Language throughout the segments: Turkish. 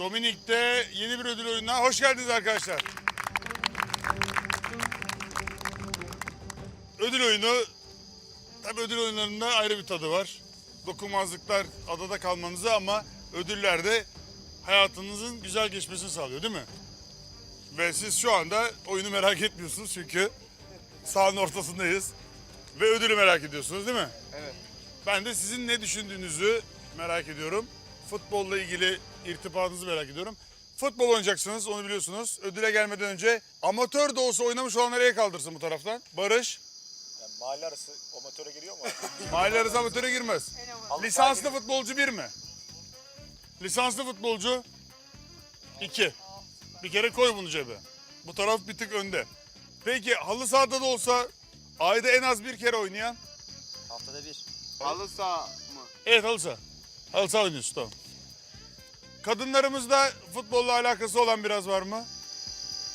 Dominik'te yeni bir ödül oyununa hoş geldiniz arkadaşlar. Ödül oyunu, tabii ödül oyunlarında ayrı bir tadı var. Dokunmazlıklar adada kalmanızı ama ödüller de hayatınızın güzel geçmesini sağlıyor değil mi? Ve siz şu anda oyunu merak etmiyorsunuz çünkü sahanın ortasındayız. Ve ödülü merak ediyorsunuz değil mi? Evet. Ben de sizin ne düşündüğünüzü merak ediyorum. Futbolla ilgili irtibatınızı merak ediyorum. Futbol oynayacaksınız onu biliyorsunuz. Ödüle gelmeden önce amatör de olsa oynamış olanları el kaldırsın bu taraftan. Barış. Yani mahalle arası amatöre giriyor mu? Mahalle arası amatöre girmez. Lisanslı futbolcu bir mi? Lisanslı futbolcu iki. Bir kere koy bunu cebe. Bu taraf bir tık önde. Peki halı sahada da olsa ayda en az bir kere oynayan? Haftada bir. Halı saha mı? Evet halı saha. Halı saha oynuyorsun tamam. Kadınlarımızda futbolla alakası olan biraz var mı?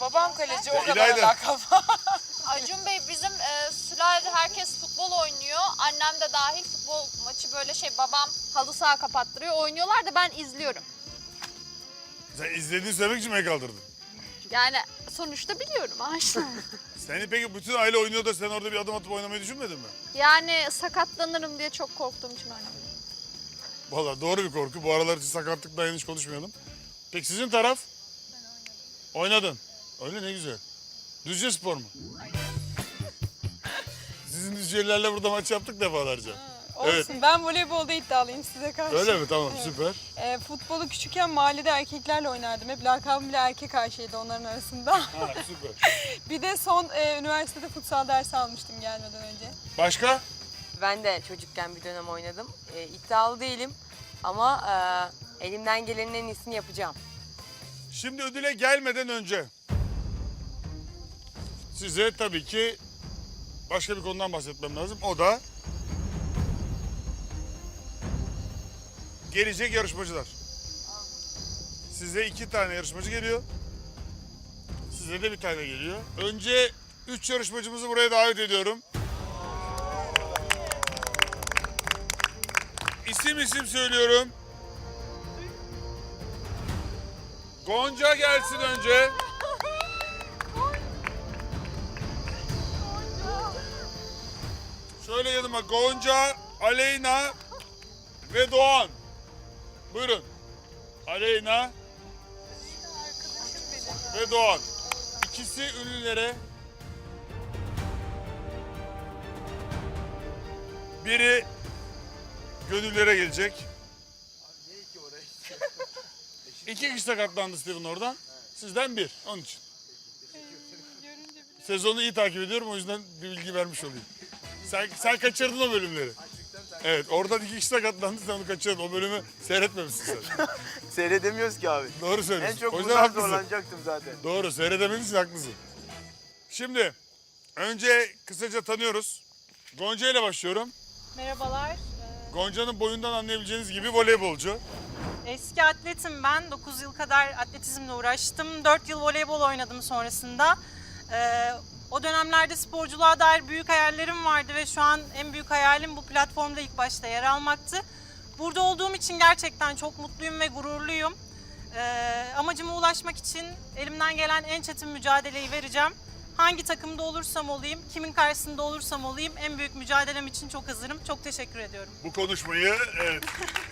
Babam kaleci o kadar İlayda. alakam. Acun Bey bizim e, sülalede herkes futbol oynuyor. Annem de dahil futbol maçı böyle şey babam halı saha kapattırıyor. Oynuyorlar da ben izliyorum. Sen izlediğini söylemek için mi kaldırdın? Yani sonuçta biliyorum aşağı. Seni peki bütün aile oynuyor da sen orada bir adım atıp oynamayı düşünmedin mi? yani sakatlanırım diye çok korktuğum için oynamadım. Valla doğru bir korku. Bu aralar hiç sakatlıkla hiç konuşmayalım. Peki sizin taraf? Oynadın. Öyle ne güzel. Düzce Spor mu? Sizin Düzcelilerle burada maç yaptık defalarca. Olsun Evet. ben voleybolda iddialıyım size karşı. Öyle mi? Tamam süper. Ee, futbolu küçükken mahallede erkeklerle oynardım. Hep lakabım bile erkek Ayşe'ydi onların arasında. Ha, süper. bir de son e, üniversitede futsal dersi almıştım gelmeden önce. Başka? Ben de çocukken bir dönem oynadım. E, iddialı değilim ama e, elimden gelenin en iyisini yapacağım. Şimdi ödüle gelmeden önce size tabii ki başka bir konudan bahsetmem lazım. O da gelecek yarışmacılar. Size iki tane yarışmacı geliyor. Size de bir tane geliyor. Önce üç yarışmacımızı buraya davet ediyorum. İsim isim söylüyorum. Gonca gelsin önce. Şöyle yanıma Gonca, Aleyna ve Doğan. Buyurun. Aleyna ve Doğan. İkisi ünlülere. Biri gönüllere gelecek. İki kişi sakatlandı Steven oradan. Sizden bir. Onun için. Sezonu iyi takip ediyorum o yüzden bir bilgi vermiş olayım. Sen, sen kaçırdın o bölümleri. Evet oradan iki kişi sakatlandı sen onu kaçırdın. O bölümü seyretmemişsin sen. Seyredemiyoruz ki abi. Doğru En söylüyorsun. çok o yüzden haklısın. zorlanacaktım zaten. Doğru seyredemediğin için haklısın. Şimdi önce kısaca tanıyoruz. Gonca ile başlıyorum. Merhabalar. Gonca'nın boyundan anlayabileceğiniz gibi voleybolcu. Eski atletim ben. 9 yıl kadar atletizmle uğraştım. 4 yıl voleybol oynadım sonrasında. Ee, o dönemlerde sporculuğa dair büyük hayallerim vardı ve şu an en büyük hayalim bu platformda ilk başta yer almaktı. Burada olduğum için gerçekten çok mutluyum ve gururluyum. Ee, amacıma ulaşmak için elimden gelen en çetin mücadeleyi vereceğim. Hangi takımda olursam olayım, kimin karşısında olursam olayım en büyük mücadelem için çok hazırım. Çok teşekkür ediyorum. bu konuşmayı evet,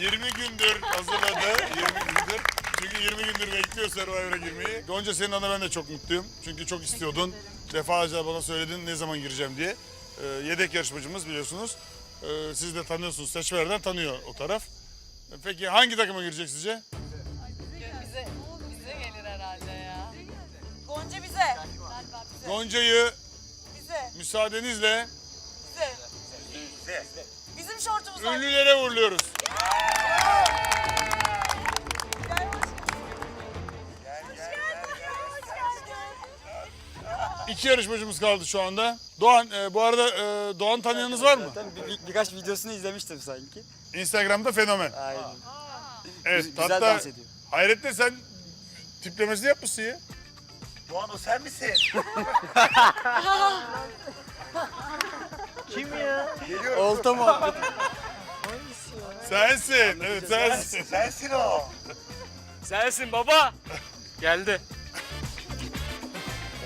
20 gündür hazırladı. 20 gündür. Çünkü 20 gündür bekliyor Survivor'a girmeyi. Gonca senin adına ben de çok mutluyum. Çünkü çok istiyordun. Defalarca bana söyledin ne zaman gireceğim diye. Ee, yedek yarışmacımız biliyorsunuz. Ee, siz de tanıyorsunuz. Seçmelerden tanıyor o taraf. Peki hangi takıma girecek sizce? Gonca'yı Bize. müsaadenizle Bize. Bizim şortumuz var. ünlülere uğurluyoruz. İki yarışmacımız kaldı şu anda. Doğan, e, bu arada e, Doğan tanıyanınız var mı? Zaten bir- bir- birkaç videosunu izlemiştim sanki. Instagram'da fenomen. Aynen. Evet, Güzel hatta dans ediyor. Hayrettin sen tiplemesini yapmışsın ya. Doğan o sen misin? Kim ya? Olta muhabbeti. Sensin. Evet sensin. Sensin o. Sensin baba. Geldi.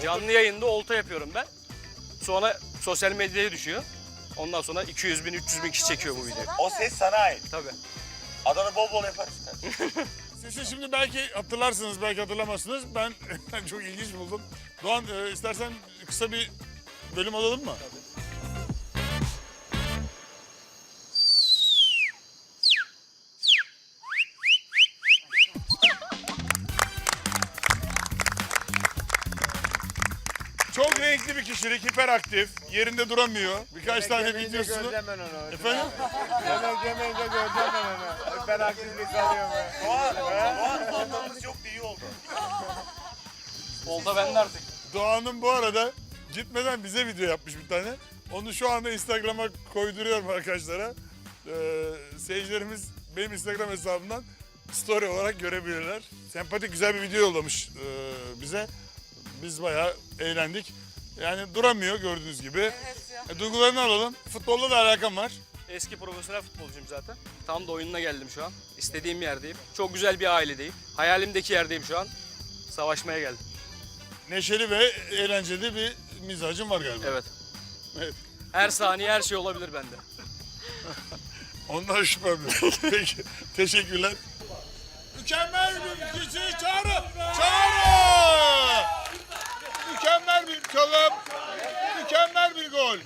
Canlı yayında olta yapıyorum ben. Sonra sosyal medyaya düşüyor. Ondan sonra 200 bin 300 bin kişi çekiyor bu videoyu. O ses sana ait. Tabii. Adana bol bol yaparız. Sesi şimdi belki hatırlarsınız, belki hatırlamazsınız. Ben çok ilginç buldum. Doğan e, istersen kısa bir bölüm alalım mı? Çok renkli bir kişilik, hiperaktif, yerinde duramıyor. Birkaç tane videosunu... Göreceğim ben onu. Efendim? Yemek yemeyince göreceğim ben onu. Ben aktivlik alıyorum. Doğan, Doğan ortamımız yok diye iyi oldu. Olta bende artık. Doğan'ın bu arada gitmeden bize video yapmış bir tane. Onu şu anda Instagram'a koyduruyorum arkadaşlara. Ee, seyircilerimiz benim Instagram hesabımdan story olarak görebilirler. Sempatik güzel bir video yollamış e, bize. Biz bayağı eğlendik. Yani duramıyor gördüğünüz gibi. E, duygularını alalım. Futbolla da alakam var. Eski profesyonel futbolcuyum zaten. Tam da oyununa geldim şu an. İstediğim yerdeyim. Çok güzel bir ailedeyim. Hayalimdeki yerdeyim şu an. Savaşmaya geldim. Neşeli ve eğlenceli bir mizacım var galiba. Evet. Evet. Her saniye her şey olabilir bende. Ondan şüphem yok. Peki, teşekkürler. Mükemmel bir kişi çağrı! Çağrı! Mükemmel bir çalım. Mükemmel bir gol.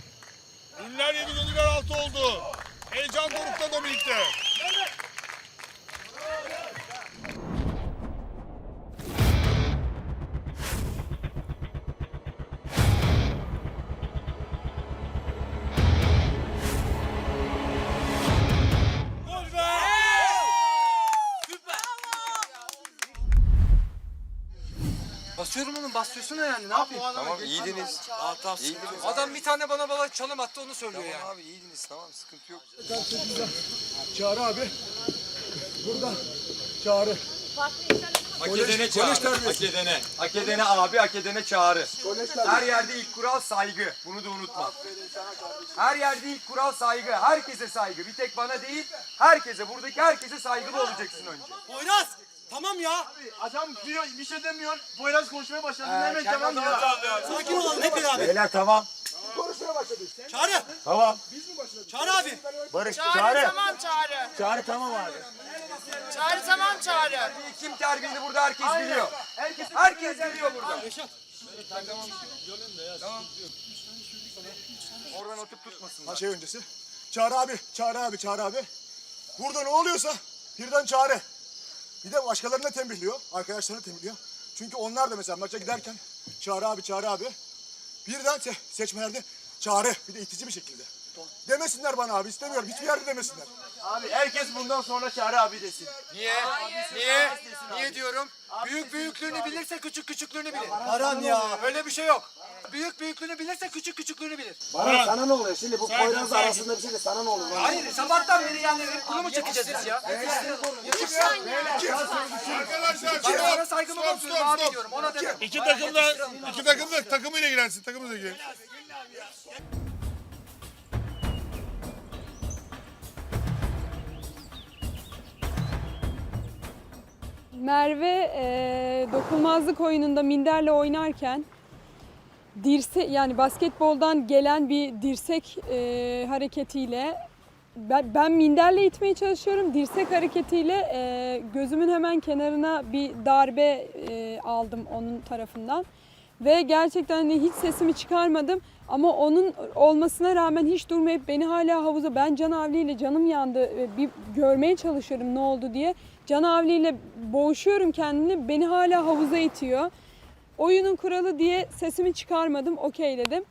Ünler 7 gönüller 6 oldu. Heyecan dorukta Basıyorsun yani ne yapayım? Tamam iyiydiniz. Adam bir tane bana bana çalım attı onu söylüyor yani. Abi iyiydiniz tamam sıkıntı yok. Çağrı abi. Burada. Çağrı. Hak edene çağrı. Hak edene. Hak edene abi hak edene çağrı. Her yerde ilk kural saygı. Bunu da unutma. Her yerde ilk kural saygı. Herkese saygı. Bir tek bana değil, herkese. Buradaki herkese saygılı olacaksın önce. Poyraz. Tamam ya. Adam diyor bir şey demiyor. Poyraz konuşmaya başladı. Hemen tamam ya. Sakin olalım hep beraber. Beyler tamam. Konuşmaya başladı. Çağrı. Tamam. Çağrı abi. Barış çağrı. Tamam Çağrı. Çağrı tamam abi. Çağrı tamam Çağrı. Kim terbiyeli burada herkes biliyor. Herkes, herkes biliyor burada. Oradan atıp tutmasınlar. Ha şey öncesi. Çağrı abi. Çağrı abi. Çağrı abi. Burada ne oluyorsa birden çağrı. Bir de başkalarına tembihliyor. Arkadaşlarına tembihliyor. Çünkü onlar da mesela maça giderken Çağrı abi, Çağrı abi. Birden se seçmelerde Çağrı. Bir de itici bir şekilde. Demesinler bana abi istemiyorum. Hiçbir yerde demesinler. Abi herkes bundan sonra Çağrı abi desin. Niye? Niye? Niye diyorum? Büyük büyüklüğünü bilirse küçük küçüklüğünü bilir. Haram ya. Öyle bir şey yok. Büyük büyüklüğünü bilirse küçük küçüklüğünü bilir. Bana sana ne oluyor? Şimdi bu Sakin, arasında bir şey de sana ne oluyor? Hayır sabahtan beri yani hep bunu mu çekeceğiz biz ya? Arkadaşlar Ben saygımı stop, bozuyorum stop, abi stop. diyorum ona dedim. İki takım da, iki takım da takımıyla ilgilensin, takımıyla ilgilensin. Merve e, dokunmazlık oyununda minderle oynarken dirse yani basketboldan gelen bir dirsek e, hareketiyle ben, ben minderle itmeye çalışıyorum. Dirsek hareketiyle e, gözümün hemen kenarına bir darbe e, aldım onun tarafından. Ve gerçekten hani hiç sesimi çıkarmadım. Ama onun olmasına rağmen hiç durmayıp beni hala havuza ben Can Avli ile canım yandı e, bir görmeye çalışıyorum ne oldu diye. Can Avli ile boğuşuyorum kendini beni hala havuza itiyor. Oyunun kuralı diye sesimi çıkarmadım okeyledim.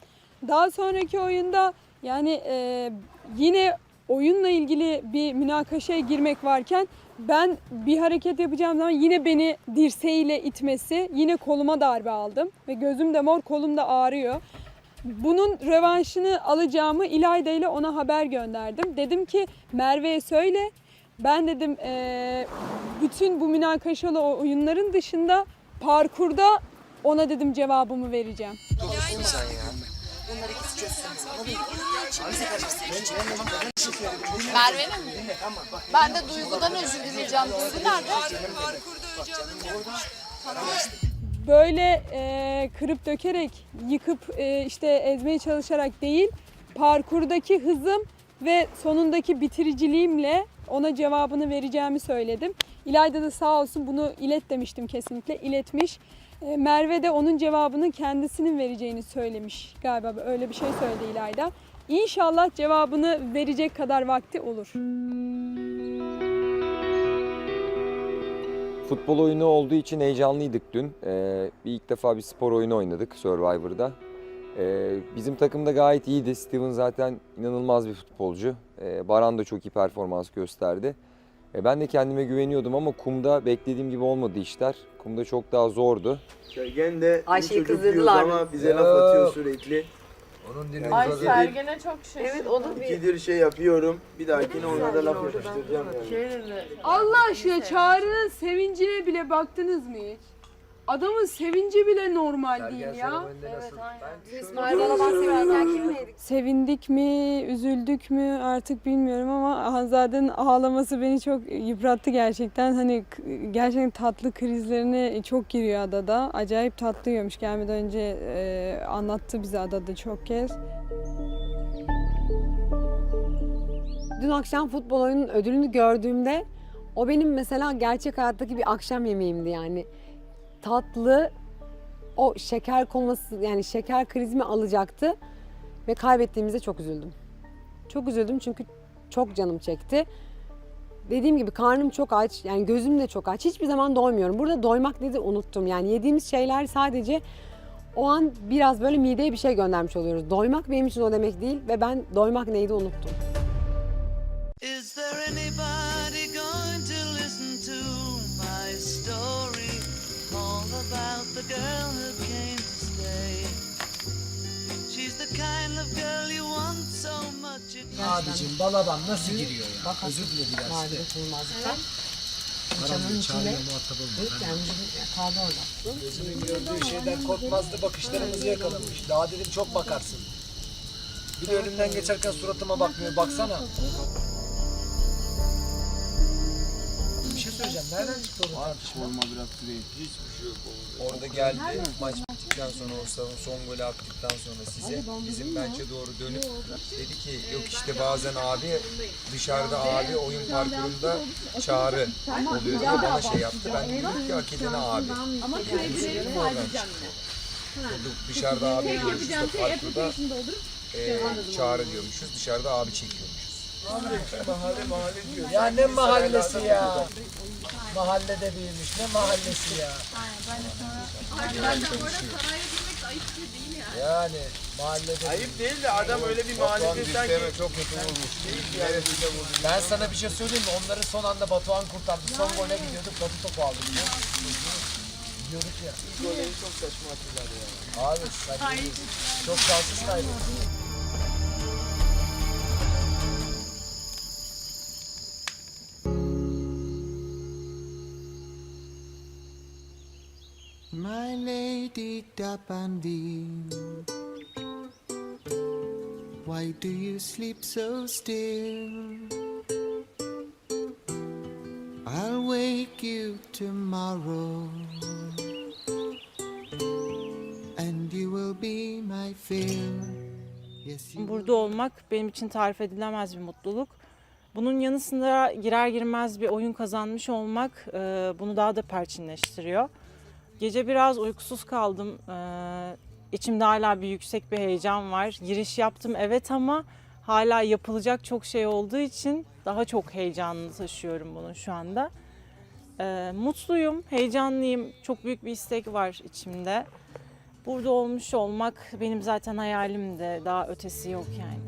Daha sonraki oyunda yani e, yine oyunla ilgili bir münakaşaya girmek varken ben bir hareket yapacağım zaman yine beni dirseğiyle itmesi, yine koluma darbe aldım ve gözüm de mor, kolum da ağrıyor. Bunun rövanşını alacağımı İlayda ile ona haber gönderdim. Dedim ki Merve'ye söyle. Ben dedim eee, bütün bu münakaşalı oyunların dışında parkurda ona dedim cevabımı vereceğim. Sen ya. Bunlar ikisi çözsün. Merve'nin mi? Ben de Duygu'dan özür dileyeceğim. Duygu nerede? böyle e, kırıp dökerek, yıkıp e, işte ezmeye çalışarak değil, parkurdaki hızım ve sonundaki bitiriciliğimle ona cevabını vereceğimi söyledim. İlayda da sağ olsun bunu ilet demiştim kesinlikle, iletmiş. E, Merve de onun cevabını kendisinin vereceğini söylemiş galiba öyle bir şey söyledi İlayda. İnşallah cevabını verecek kadar vakti olur. Futbol oyunu olduğu için heyecanlıydık dün. Ee, bir ilk defa bir spor oyunu oynadık Survivor'da. Ee, bizim takım da gayet iyiydi. Steven zaten inanılmaz bir futbolcu. Ee, Baran da çok iyi performans gösterdi. Ee, ben de kendime güveniyordum ama kumda beklediğim gibi olmadı işler. Kumda çok daha zordu. Sergen de bu Ayşe'yi çocuk kızdırdılar diyoruz ama bize laf atıyor sürekli. Onun Ay Sergen'e çok şaşırdım. Evet o da bir İkidir şey yapıyorum. Bir dahakine ona da laf yapıştıracağım yani. Allah aşkına Çağrı'nın sevincine bile baktınız mı hiç? Adamın sevinci bile normal değil ya. İsmail Balaban severken kimleydik? Sevindik mi, üzüldük mü artık bilmiyorum ama Hanzade'nin ağlaması beni çok yıprattı gerçekten. Hani gerçekten tatlı krizlerine çok giriyor adada. Acayip tatlıymış gelmeden önce e, anlattı bize adada çok kez. Dün akşam futbol oyunun ödülünü gördüğümde o benim mesela gerçek hayattaki bir akşam yemeğimdi yani. Tatlı o şeker koması yani şeker krizimi alacaktı ve kaybettiğimizde çok üzüldüm. Çok üzüldüm çünkü çok canım çekti. Dediğim gibi karnım çok aç yani gözüm de çok aç. Hiçbir zaman doymuyorum. Burada doymak nedir unuttum. Yani yediğimiz şeyler sadece o an biraz böyle mideye bir şey göndermiş oluyoruz. Doymak benim için o demek değil ve ben doymak neydi unuttum. Is there anybody girl who came to stay. She's the kind of girl you want so much it Abicim balaban nasıl giriyor ya? Özür dile biraz. Vardı tutulmazlıktan. Camın içinde ilk yani kaldı orada. Gözümün gördüğü şeyden korkmazdı bakışlarımızı yakalamış. Daha dedim çok bakarsın. Bir de önümden geçerken suratıma bakmıyor. Baksana. Şey. Nereden çıktı o tartışma? Orada geldi maç bittikten sonra o son, son golü attıktan sonra size bizim bence doğru dönüp dedi ki yok işte bazen abi dışarıda abi oyun parkurunda çağrı oluyor diye bana şey yaptı. Ben de dedim ki hak edene abi. Ama oradan çıktı. Dışarıda abi da parkurda e, çağrı diyormuşuz. Dışarıda abi çekiyormuşuz. Mahalle mahalle diyor. Ya ne mahallesi ya? Mahallede büyümüş. Ne mahallesi ya? Yani mahallede Ayıp değil de adam öyle bir mahallede sanki çok kötü olmuş. Ben sana bir şey söyleyeyim mi? Onları son anda Batuhan kurtardı. Son gole gidiyorduk. Batı topu aldı biliyor musun? Diyorduk ya. golleri çok saçma attılar ya. Abi sen çok şanssız kaybettin. Dabandi, why do you sleep so still? I'll wake you tomorrow, and you will be my fill. Burada olmak benim için tarif edilemez bir mutluluk. Bunun yanı sıra girer girmez bir oyun kazanmış olmak bunu daha da perçinleştiriyor. Gece biraz uykusuz kaldım. E, içimde hala bir yüksek bir heyecan var. Giriş yaptım evet ama hala yapılacak çok şey olduğu için daha çok heyecanlı taşıyorum bunu şu anda. E, mutluyum, heyecanlıyım. Çok büyük bir istek var içimde. Burada olmuş olmak benim zaten hayalimdi. Daha ötesi yok yani.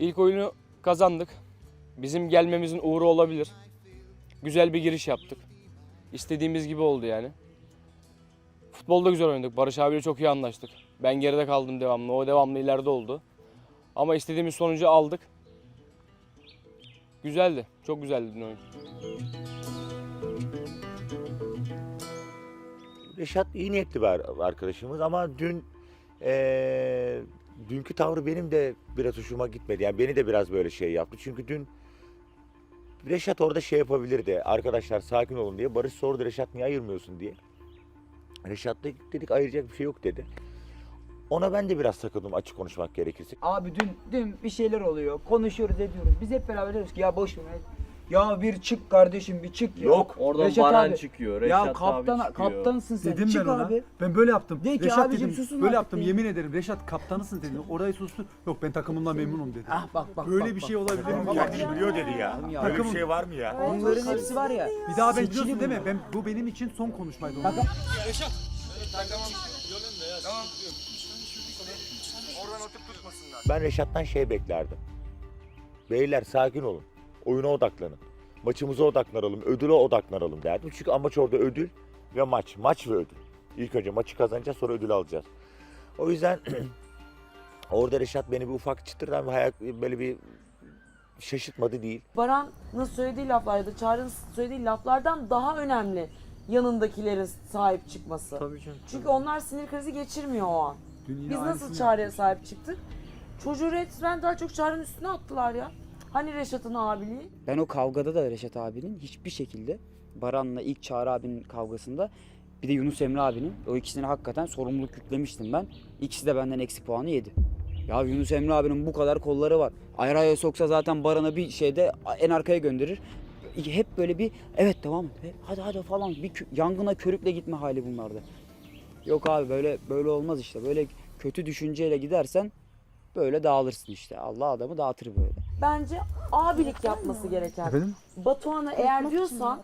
İlk oyunu kazandık. Bizim gelmemizin uğru olabilir. Güzel bir giriş yaptık. İstediğimiz gibi oldu yani. Futbolda güzel oynadık. Barış abiyle çok iyi anlaştık. Ben geride kaldım devamlı. O devamlı ileride oldu. Ama istediğimiz sonucu aldık. Güzeldi. Çok güzeldi dün oyun. Reşat iyi niyetli bir ar- arkadaşımız ama dün eee, dünkü tavrı benim de biraz hoşuma gitmedi. Yani beni de biraz böyle şey yaptı. Çünkü dün Reşat orada şey yapabilirdi. Arkadaşlar sakin olun diye. Barış sordu Reşat niye ayırmıyorsun diye. Reşat da dedik ayıracak bir şey yok dedi. Ona ben de biraz takıldım açık konuşmak gerekirse. Abi dün dün bir şeyler oluyor. Konuşuyoruz ediyoruz. Biz hep beraber diyoruz ki ya boş ver. Ya bir çık kardeşim bir çık ya. Yok. Oradan Reşat Baran abi. çıkıyor. Reşat ya kaptan abi çıkıyor. kaptansın sen. Dedim çık ben ona. abi. Ben böyle yaptım. De ki Reşat abicim dedim. susun Böyle artık yaptım. Yemin ederim Reşat kaptanısın dedim. Orayı sustu. Yok ben takımımdan memnunum dedi. Ah bak bak Böyle bak, bir bak. şey olabilir mi? Kendini biliyor dedi ya. Ya. Böyle bir şey var mı ya? Bunların hepsi var ya. Bir daha ben biliyorsun değil mi? Ben, bu benim için son konuşmaydı. onun. Oradan atıp tutmasınlar. Ben Reşat'tan şey beklerdim. Beyler sakin olun. Oyuna odaklanın. Maçımıza odaklanalım, ödüle odaklanalım derdim. Çünkü amaç orada ödül ve maç. Maç ve ödül. İlk önce maçı kazanacağız sonra ödül alacağız. O yüzden orada Reşat beni bir ufak çıtırdan bir hayal, böyle bir şaşırtmadı değil. Baran'ın söylediği laflarda, Çağrı'nın söylediği laflardan daha önemli yanındakilerin sahip çıkması. Tabii canım. Çünkü onlar sinir krizi geçirmiyor o an. Dün yine Biz nasıl aynısını Çağrı'ya sahip çıktık? Çocuğu resmen daha çok Çağrı'nın üstüne attılar ya. Hani Reşat'ın abiliği? Ben o kavgada da Reşat abinin hiçbir şekilde Baran'la ilk Çağrı abinin kavgasında bir de Yunus Emre abinin o ikisine hakikaten sorumluluk yüklemiştim ben. İkisi de benden eksi puanı yedi. Ya Yunus Emre abinin bu kadar kolları var. Ayraya soksa zaten Baran'ı bir şeyde en arkaya gönderir. Hep böyle bir evet devam et. Hadi hadi falan bir yangına körükle gitme hali bunlarda. Yok abi böyle böyle olmaz işte. Böyle kötü düşünceyle gidersen böyle dağılırsın işte. Allah adamı dağıtır böyle. Bence abilik yapması gereken. Efendim? Batuhan'a eğer diyorsan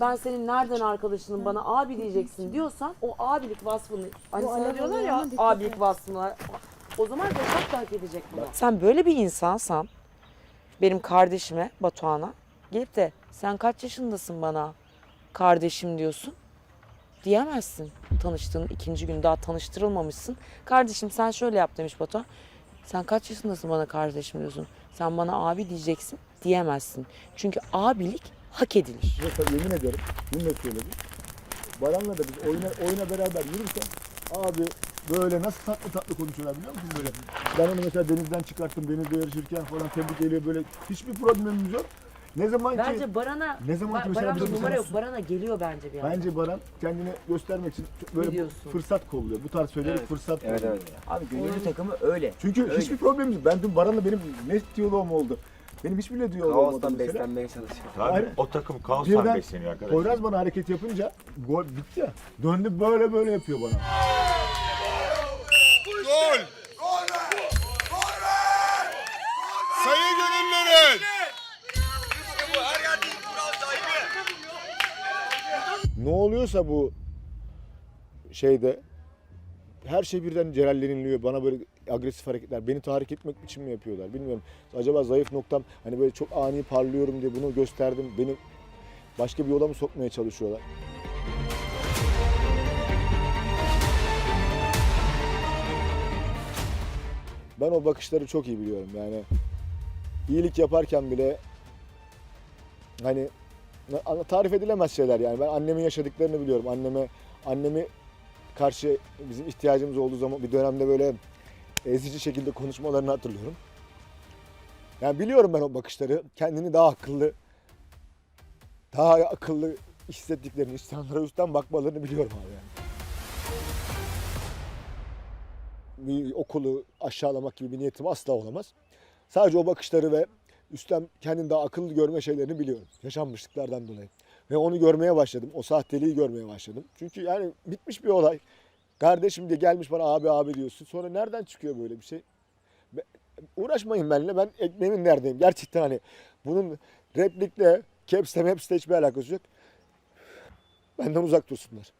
ben senin nereden arkadaşının bana abi diyeceksin diyorsan o abilik vasfını hani sana diyorlar ya abilik vasfını o zaman Reşat da hak edecek bunu. Sen böyle bir insansan benim kardeşime Batuhan'a gelip de sen kaç yaşındasın bana kardeşim diyorsun diyemezsin. Tanıştığın ikinci gün daha tanıştırılmamışsın. Kardeşim sen şöyle yap demiş Batuhan. Sen kaç yaşındasın bana kardeşim diyorsun. Sen bana abi diyeceksin diyemezsin. Çünkü abilik hak edilir. Mesela yemin ederim, bunu da. Baran'la da biz oyuna, oyuna beraber yürürken abi böyle nasıl tatlı tatlı konuşuyorlar biliyor musun böyle? Ben onu mesela denizden çıkarttım, denizde yarışırken falan tebrik ediyor böyle. Hiçbir problemimiz yok. Ne zaman ki Bence Baran'a Ne zaman ki mesela Baran'da bizim numara yok. Baran'a geliyor bence bir an. bence Baran kendini göstermek için böyle diyorsun? fırsat kolluyor. Bu tarz şeyleri fırsat kolluyor. Abi gönüllü takımı öyle. Çünkü Öyle. hiçbir problemimiz yok. Ben dün Baran'la benim ne diyaloğum oldu. Benim hiçbir diyaloğum olmadı mesela. çalışıyor. Tabii, Aynen. o takım kaostan Birden besleniyor arkadaşlar. Poyraz bana hareket yapınca gol bitti ya. Döndü böyle böyle yapıyor bana. Oluyorsa bu şeyde her şey birden celalleniliyor. Bana böyle agresif hareketler. Beni tahrik etmek için mi yapıyorlar bilmiyorum. Acaba zayıf noktam hani böyle çok ani parlıyorum diye bunu gösterdim. Beni başka bir yola mı sokmaya çalışıyorlar? Ben o bakışları çok iyi biliyorum. Yani iyilik yaparken bile hani tarif edilemez şeyler yani. Ben annemin yaşadıklarını biliyorum. Anneme annemi karşı bizim ihtiyacımız olduğu zaman bir dönemde böyle ezici şekilde konuşmalarını hatırlıyorum. Yani biliyorum ben o bakışları. Kendini daha akıllı daha akıllı hissettiklerini, insanlara üstten bakmalarını biliyorum abi yani. Bir okulu aşağılamak gibi bir niyetim asla olamaz. Sadece o bakışları ve üstten kendini daha akıllı görme şeylerini biliyorum. Yaşanmışlıklardan dolayı. Ve onu görmeye başladım. O sahteliği görmeye başladım. Çünkü yani bitmiş bir olay. Kardeşim diye gelmiş bana abi abi diyorsun. Sonra nereden çıkıyor böyle bir şey? Uğraşmayın benimle. Ben ekmeğimin neredeyim? Gerçekten hani bunun replikle, caps'le, maps'le hiçbir alakası yok. Benden uzak dursunlar.